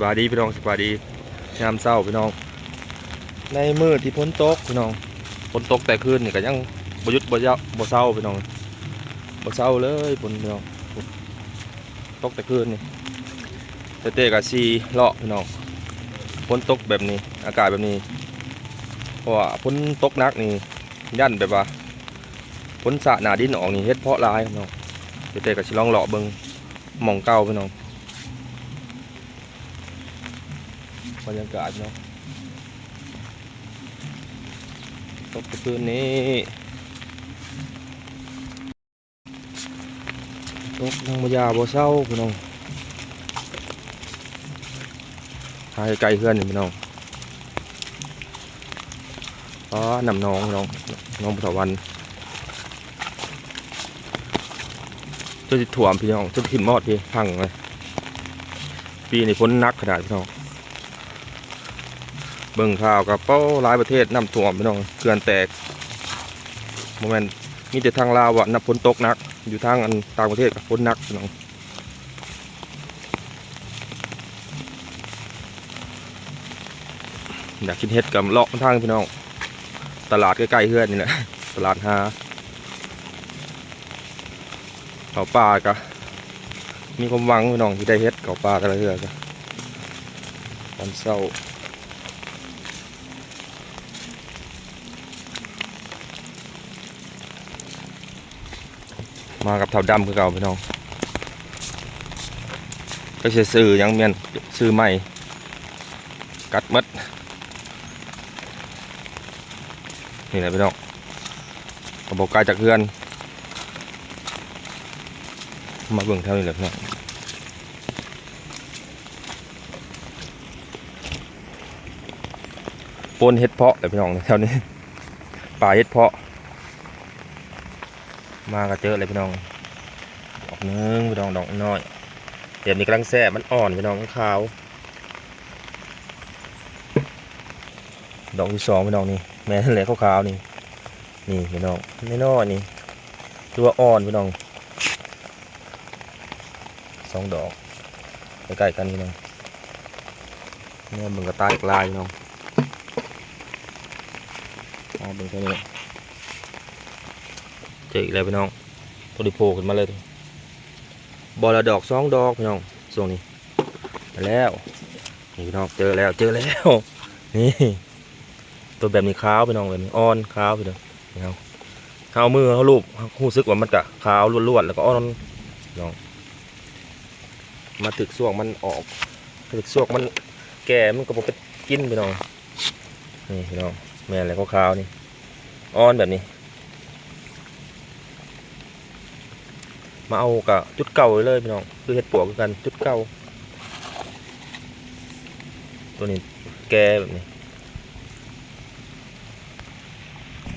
บายดีพี่น้องสบายดียามเช้าพี่น้อง ในมือที่พ้นตกพี่น้องพ้นตกแต่คืนนี่ก็ยังบ่หยุดบ่ยะบ่เศร้าพี่น้องบ่เศร้าเลยฝนพี่น้องตกแต่คืนนี่แต่เตะกับซีเลาะพี่น้องฝนตกแบบนี้อากาศแบบนี้เพราะว่าฝนตกหนักนี่ยันแบบว่าฝนสะหนาดินออกนี่เฮ็ดเพาะหลายพี่น้องแต่เตะกับสิลองเลาะเบิ่งหม่องเก่าพี่น้อง บรรยากาศเนาะตกคืนนี้ตกทางมายาบ่เศร้าพี่น้องหายไกลเพื่อนนี่พี่น้องอ๋อนำน้องน้องน้องพุทธวันจนถ่วมพี่น้องจนขึ้นมอดพี่พังเลยปีนี้ฝนนักขนาดพี่น้อง เบิ่งข่าวกับเป้าหลายประเทศน้ำท่วมพี่น้องเขื่อนแตกโมเมนต์มีแต่ทางลาวอะน้ำฝนตกนัก อยู่ทางอันต่างประเทศกับฝนนักพี่น้องอยากกินเห็ดกับเลาะทางพี่น้อง ตลาดใกล้ๆเพื่อนนี่แหละตลาดหาเขาป่ากะมีความหวังพี่น้องที่ได้เห็ดเขาป่ากันเลยเถอะกะตอนเช้า มากับเท่าดำคือเก่าพี่น้องก็จะซื้อยังเมียนซื้อใหม่ กัดมัดนี่แหละพี่น้องกระบอกกายจากเพื่อน มาเบิ่งเท่านี้แหละพี่น้องปนเห็ดเพาะแหละพี่น้องแถวนี้ป่าเห็ดเพาะ มาก็เจอเลยพี่น้องดอกนึงพี่น้องดอกน้อยเดี๋ยวนี้กำลังแซ่บมันอ่อนพี่น้องขาว ดอกที่สองพี่น้องนี่แม่นั่นแหละขาวๆนี่นี่พี่น้องไม่น้อยนี่ตัวอ่อนพี่น้องสองดอกใกล้ๆกันพี่น้องเนี่ยมึงกระตายอีกลายพี่น้องเอาเบิ่งแค่นี้เจ ออีกแล้วพี่น้องตัวดิโผล่ขึ้นมาเลยบอลละดอกสองดอกพี่น้องช่วงนี้มาแล้วนี่พี่น้องเจอแล้วเจอแล้วนี่ตัวแบบนี้ขาวพี่น้องแบบนี้อ่อนขาวพี่น้องนี่เขาเอามือเขาลูบรู้สึกว่ามันกะขาวล้วนๆแล้วก็อ่อนพี่น้อง มาถึกส่วงมันออกถึกส่วงมันแก่มันก็บ่ไปกินพี่น้องนี่พี่น้องแม่อะไรขาวๆนี่อ่อนแบบนี้ มาเอากับจุดเก่าเลยพี่น้องคือเห็ดปวกกันจุดเก่าตัวนี้แกแบบนี้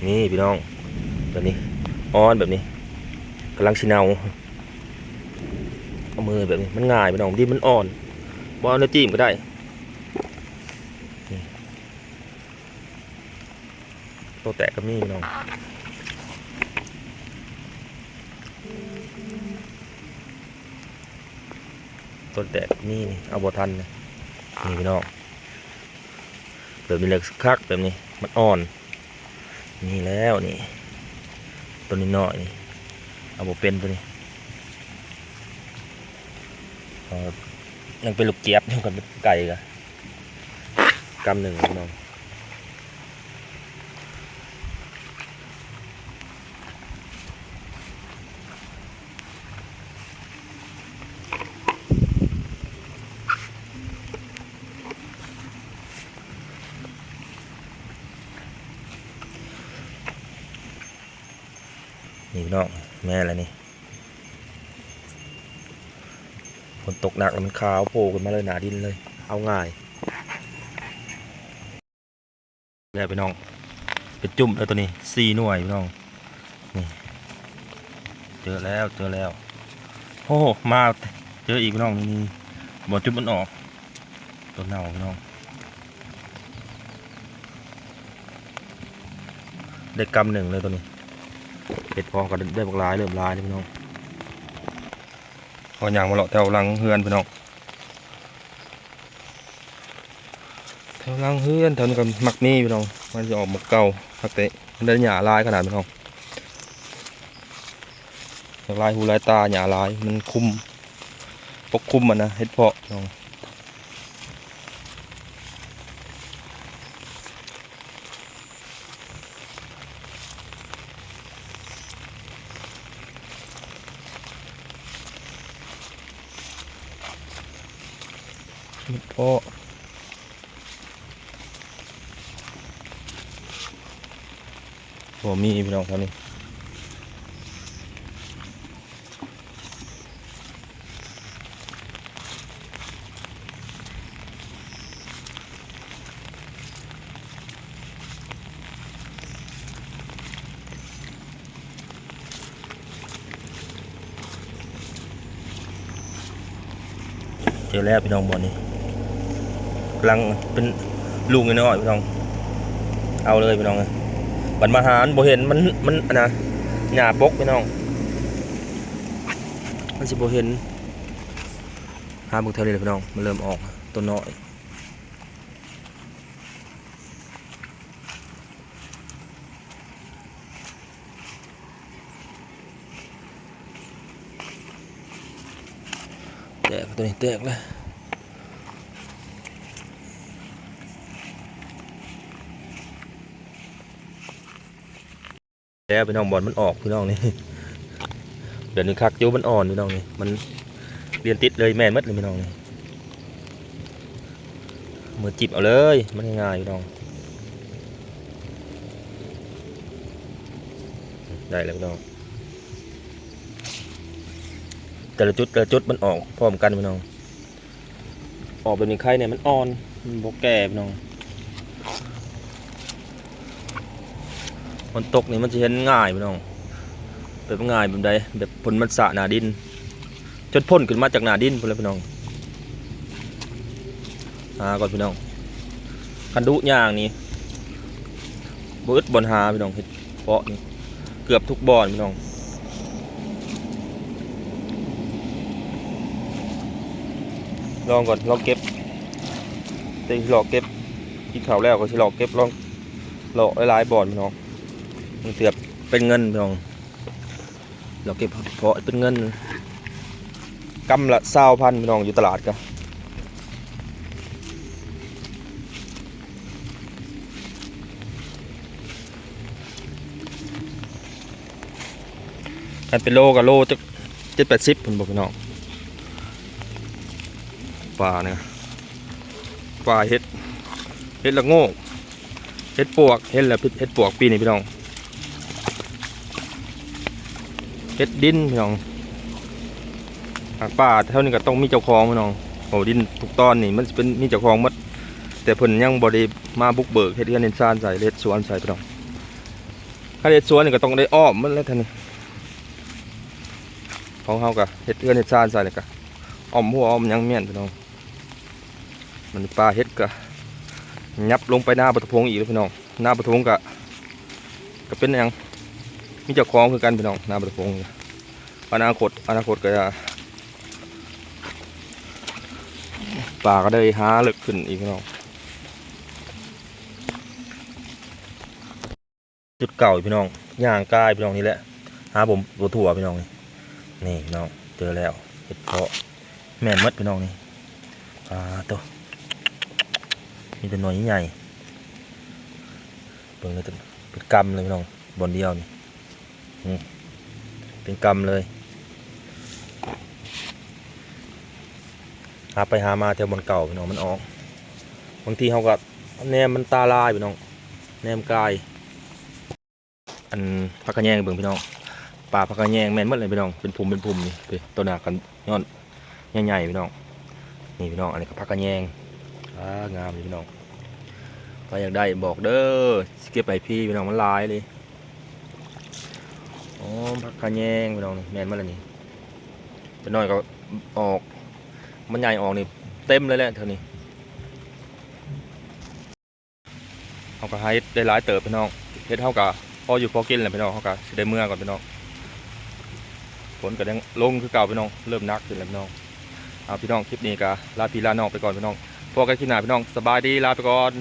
นี่พี่น้องแบบนี้อ้อนแบบนี้กำลังชินเนาเอามือแบบนี้มันง่ายพี่น้องดินมันอ่อนบอลเนื้อจิ้มก็ได้นี่ตัวแตกก็มีพี่น้อง ต้นแตกนี่เอาบทันนี่พี่น้องแบบนี้เล็กคักแบบนี้มันอ่อน นี่แล้วนี่ตัวนี้น้อยนี่เอาบเป็นตัวนี้ยังเป็นลูกเจี๊ยบยังกับไก่กันกำหนึ่งพี่น้องนี่ พี่องแม่แล้วนี่ฝนตกหนักแล้วมันขาวโผล่ขึ้นมาเลยหนาดินเลย เอาง่ายนี่พี่น้องเป็นจุ่มแล้วตัวนี้สี่หน่วยพี่น้องนี่เจอแล้วเจอแล้วโอ้โหมาเจออีกพี่น้องนี่นี่บ่จุ่มมันออกตัวเน่าพี่น้องได้กำหนึ่งเลยตัวนี้ เห็ดพอก็ได้บักลายเริ่มลายเลยพี่น้องพออย่างมาเลาะแถวหลังเฮือนพี่น้องแถวล่างเฮือนแถวนี้ก็มักมีพี่น้องมันจะออกหมกเก่าพักเตะมันได้หญ้าลายขนาดพี่น้องลายหูลายตาหญ้าลายมันคุมปกคุมมันนะเฮ็ดพาะพี่น้อง เฮ็ดพามีพี่น้องแถวนี้เจอแล้วพี่น้องบอลนี่ กำลังเป็นลูกน้อยพี่น้อง เอาเลยพี่น้องเลยบันมาหารบ่เห็นมันมันนะหญ้าปกพี่น้อง มันสิบ่เห็นหาบุกเทะเลพี่น้องมันเริ่มออกตัวน้อยแตกตัวนี้แตกเลย แล้วพี่น้องบอลมันออกพี่น้องนี่เดี๋ยวนี้คักอยูมันอ่อนพี่น้องนี่มันเรียนติดเลยแม่นมัดเลยพี่น้องนี่มือจิบเอาเลยมันง่ายๆพี่น้องได้แล้วพี่น้องแต่ละจุดแต่ละจุดมันออกพร้อมกันพี่น้องออกแบบนี้ไข่เนี่ยมันอ่อนมันบกแก่พี่น้อง มันตกนี่มันจะเห็นง่ายพี่น้องแบบง่ายแบบใดแบบผลมันสะหนาดิน จนพ่นขึ้นมาจากหนาดินพุ่นเลยพี่น้องหาก่อนพี่น้องคันดุย่างนี่บอึดบอลหาพี่น้องเห็ดเพาะนี่เกือบทุกบอนพี่น้องลองก่อนลองเก็บเต็งหลอกเก็บกินข้าวแล้วก็สิหลอกเก็บลองหลอกหลายๆบอนพี่น้อง เกือบเป็นเงินพี่น้องเราเก็บเพาะเป็นเงินกำละเศร้าพันพี่น้องอยู่ตลาดกันกันเป็นโลกับโลจะเจ็ดแปดสิบผมบอกพี่น้องปลาเนี่ยปลาเห็ดเห็ดละโง่เห็ดปวกเห็ดละเห็ดปวกปีนี้พี่น้อง เฮ็ดดินพี่น้องหากป่าเท่านี้ก็ต้องมีเจ้าของพี่น้องโอ้ดินทุกตอนนี่มันเป็นมีเจ้าของหมดแต่เพิ่นยังบ่ได้มาบุกเบิกเฮ็ดเรือนเฮ็ดซานใส่เฮ็ดสวนใส่พี่น้องถ้าเฮ็ดสวนนี่ก็ต้องได้อ้อมมันแล้วท่านนี่ของเฮาก็เฮ็ดเรือนเฮ็ดซานใส่เลยก็อ้อมหัวอ้อมยังเมียนพี่น้องมันปลาเฮ็ดก็ยับลงไปหน้าปฐพงอีกแล้วพี่น้องหน้าปฐพงก็ก็เป็นยัง มีเจ้าของคือกันพี่น้องนาบตะพงอนาคตอนาคตก็จะป่าก็ได้หาเลึกขึ้นอีกพี่น้องจุดเก่าพี่น้องย่างกายพี่น้องนี่แหละหาผมตัวถั่วพี่น้องนี่นี่พี่น้องเจอแล้วเห็ดเพาะแม่นมัดพี่น้องนี่อ่าตัวมีแต่หน่วยใหญ่เบิ่งเลยตัวเป็นกำเลยพี่น้องบนเดียวนี่ เป็นกรรมเลย หาไปหามาแถวบนเก่าพี่น้องมันออก บางทีเขาก็แนมมันตาลายพี่น้อง แนมกาย อันพักกระแยงเบิ่งพี่น้องป่าพักกระแยงแม่นหมดเลยพี่น้อง เป็นภูมิเป็นภูมินี่ไปตัวหนากันย้อนใหญ่ๆพี่น้อง นี่พี่น้อง อันนี้ก็พักกระแยงอ่างามเลยพี่น้องใครอยากได้บอกเด้อสเก็บไปพี่พี่น้องมันลายเลย อ๋อผักกระแยงพี่น้องนี่แมนมาแล้วนี่จะน้อยก็ออก มันใหญ่ออกนี่เต็มเลยแหละเท่านี้เขาก็ให้ได้หลายเติบพี่น้องเฮ็ดเท่ากับพออยู่พอกินแหละพี่น้องเขาก็สิได้เมื่อก่อนพี่น้องฝนก็ยังลงคือเก่าพี่น้องเริ่มนักขึ้นแล้วพี่น้องเอาพี่น้องคลิปนี้ก็ลาพี่ลาน้องไปก่อนพี่น้องพอกันที่หน้าพี่น้องสบายดีลาไปก่อน